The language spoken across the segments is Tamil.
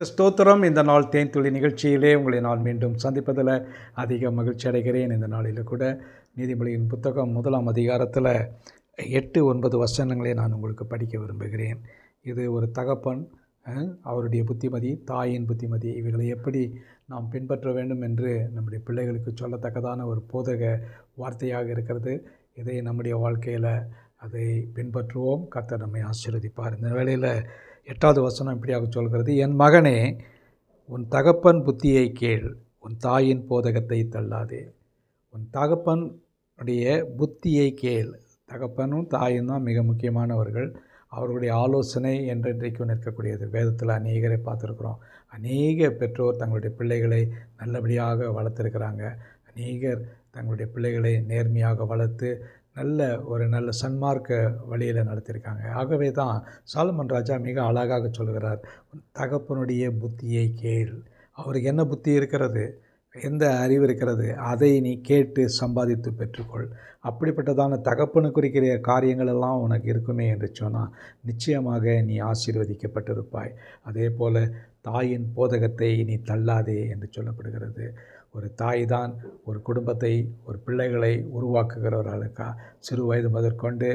ஸ்தோத்திரம். இந்த நாள் தேன் துளி நிகழ்ச்சியிலே உங்களை நான் மீண்டும் சந்திப்பதில் அதிக மகிழ்ச்சி அடைகிறேன். இந்த நாளில் கூட நீதிமொழியின் புத்தகம் முதலாம் அதிகாரத்தில் எட்டு ஒன்பது வசனங்களை நான் உங்களுக்கு படிக்க விரும்புகிறேன். இது ஒரு தகப்பன் அவருடைய புத்திமதி தாயின் புத்திமதி. இவைகளை எப்படி நாம் பின்பற்ற வேண்டும் என்று நம்முடைய பிள்ளைகளுக்கு சொல்லத்தக்கதான ஒரு போதக வார்த்தையாக இருக்கிறது. இதை நம்முடைய வாழ்க்கையில் அதை பின்பற்றுவோம். கர்த்தர் நம்மை ஆசீர்வதிப்பார். இந்த வேளையில் எட்டாவது வசனம் இப்படியாக சொல்கிறது என் மகனே உன் தகப்பன் புத்தியை கேள் உன் தாயின் போதகத்தை தள்ளாதே. உன் தகப்பனுடைய புத்தியை கேள். தகப்பனும் தாயும் தான் மிக முக்கியமானவர்கள். அவர்களுடைய ஆலோசனை என்றென்றைக்கும் நிற்கக்கூடியது. வேதத்தில் அநேகரை பார்த்துருக்குறோம். அநேக பெற்றோர் தங்களுடைய பிள்ளைகளை நல்லபடியாக வளர்த்துருக்கிறாங்க. அநேகர் தங்களுடைய பிள்ளைகளை நேர்மையாக வளர்த்து நல்ல ஒரு நல்ல சன்மார்க்க வழியில் நடத்தியிருக்காங்க ஆகவே தான் சாலமன் ராஜா மிக அழகாக சொல்கிறார் தகப்பனுடைய புத்தியை கேள். அவருக்கு என்ன புத்தி இருக்கிறது? எந்த அறிவு இருக்கிறது? அதை நீ கேட்டு சம்பாதித்து பெற்றுக்கொள். அப்படிப்பட்டதான தகப்பனு குறிக்கிற காரியங்கள் எல்லாம் உனக்கு இருக்குமே என்று சொன்னால் நிச்சயமாக நீ ஆசீர்வதிக்கப்பட்டிருப்பாய். அதே போல் தாயின் போதகத்தை நீ தள்ளாதே என்று சொல்லப்படுகிறது. ஒரு தாய் தான் ஒரு குடும்பத்தை ஒரு பிள்ளைகளை உருவாக்குகிறவர்களுக்கா? சிறு வயது முதற்கொண்டு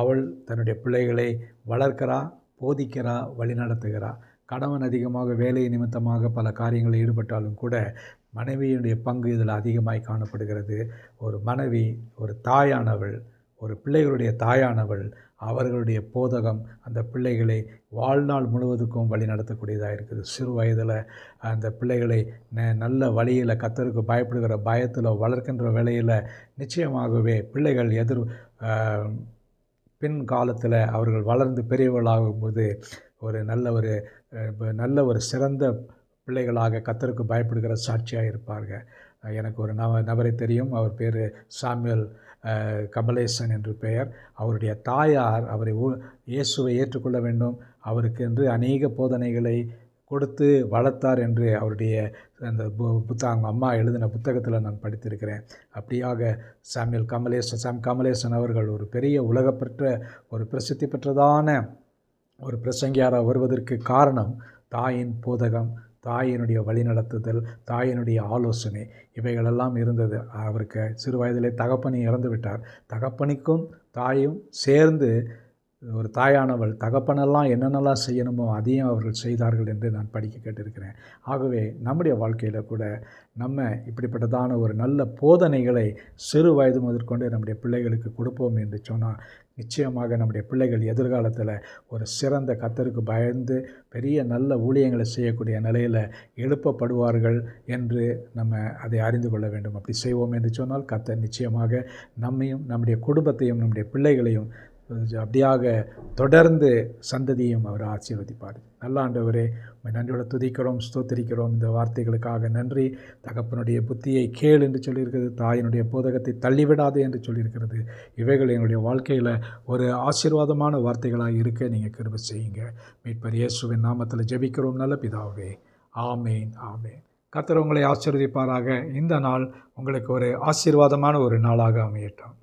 அவள் தன்னுடைய பிள்ளைகளை வளர்க்கிறா போதிக்கிறா வழிநடத்துகிறா. கணவன் அதிகமாக வேலை நிமித்தமாக பல காரியங்களில் ஈடுபட்டாலும் கூட மனைவியுடைய பங்கு இதில் அதிகமாய் காணப்படுகிறது. ஒரு மனைவி ஒரு தாயானவள் ஒரு பிள்ளைகளுடைய தாயானவள் அவர்களுடைய போதகம் அந்த பிள்ளைகளை வாழ்நாள் முழுவதுக்கும் வழி நடத்தக்கூடியதாக இருக்குது. சிறு வயதில் அந்த பிள்ளைகளை ந நல்ல வழியில் கத்தருக்கு பயப்படுகிற பயத்தில் வளர்க்கின்ற வேலையில் நிச்சயமாகவே பிள்ளைகள் எதிர் பின் காலத்தில் அவர்கள் வளர்ந்து பெரியவர்களாகும்போது ஒரு நல்ல ஒரு நல்ல ஒரு சிறந்த பிள்ளைகளாக கத்தருக்கு பயப்படுகிற சாட்சியாக இருப்பார்கள். எனக்கு ஒரு நவ நபரை தெரியும். அவர் பேர் சாமியல் கமலேசன் என்று பெயர். அவருடைய தாயார் அவரை இயேசுவை ஏற்றுக்கொள்ள வேண்டும். அவருக்கு என்று அநேக போதனைகளை கொடுத்து வளர்த்தார் என்று அவருடைய அந்த பு- புத்தகம் அம்மா எழுதின புத்தகத்தில் நான் படித்திருக்கிறேன். அப்படியாக சாமியல் கமலேசன் சாம் கமலேசன் அவர்கள் ஒரு பெரிய உலகப்பெற்ற ஒரு பிரசித்தி பெற்றதான ஒரு பிரசங்கியாராக வருவதற்கு காரணம் தாயின் போதகம் தாயினுடைய வழிநடத்துதல் தாயினுடைய ஆலோசனை இவைகளெல்லாம் இருந்தது. அவருக்கு சிறு வயதிலே தகப்பனி இறந்து விட்டார் தகப்பனிக்கும் தாயும் சேர்ந்து ஒரு தாயானவள் தகப்பனெல்லாம் என்னென்னலாம் செய்யணுமோ அதையும் அவர்கள் செய்தார்கள் என்று நான் படிக்க கேட்டிருக்கிறேன். ஆகவே நம்முடைய வாழ்க்கையில் கூட நம்ம இப்படிப்பட்டதான ஒரு நல்ல போதனைகளை சிறு வயது முதற்கொண்டு நம்முடைய பிள்ளைகளுக்கு கொடுப்போம் என்று சொன்னால் நிச்சயமாக நம்முடைய பிள்ளைகள் எதிர்காலத்தில் ஒரு சிறந்த கத்தருக்கு பயந்து பெரிய நல்ல ஊழியங்களை செய்யக்கூடிய நிலையில் எழுப்பப்படுவார்கள் என்று நம்ம அதை அறிந்து கொள்ள வேண்டும். அப்படி செய்வோம் என்று சொன்னால் கத்தர் நிச்சயமாக நம்மையும் நம்முடைய குடும்பத்தையும் நம்முடைய பிள்ளைகளையும் அப்படியாக தொடர்ந்து சந்ததியும் அவர் ஆசீர்வதிப்பார். நல்லாண்டவரே நன்றியோட துதிக்கிறோம் ஸ்தோத்திரிக்கிறோம். இந்த வார்த்தைகளுக்காக நன்றி. தகப்பனுடைய புத்தியை கேள் என்று சொல்லியிருக்கிறது. தாயினுடைய போதகத்தை தள்ளிவிடாதே என்று சொல்லியிருக்கிறது. இவைகள் எங்களுடைய வாழ்க்கையில் ஒரு ஆசீர்வாதமான வார்த்தைகளாக இருக்க நீங்கள் கிருபை செய்யுங்க. மீட்பர் இயேசுவின் நாமத்தில் ஜெபிக்கிறோம். நல்ல பிதாவே ஆமேன் ஆமேன். கர்த்தர் உங்களை ஆசீர்வதிப்பாராக. இந்த நாள் உங்களுக்கு ஒரு ஆசீர்வாதமான ஒரு நாளாக அமையட்டும்.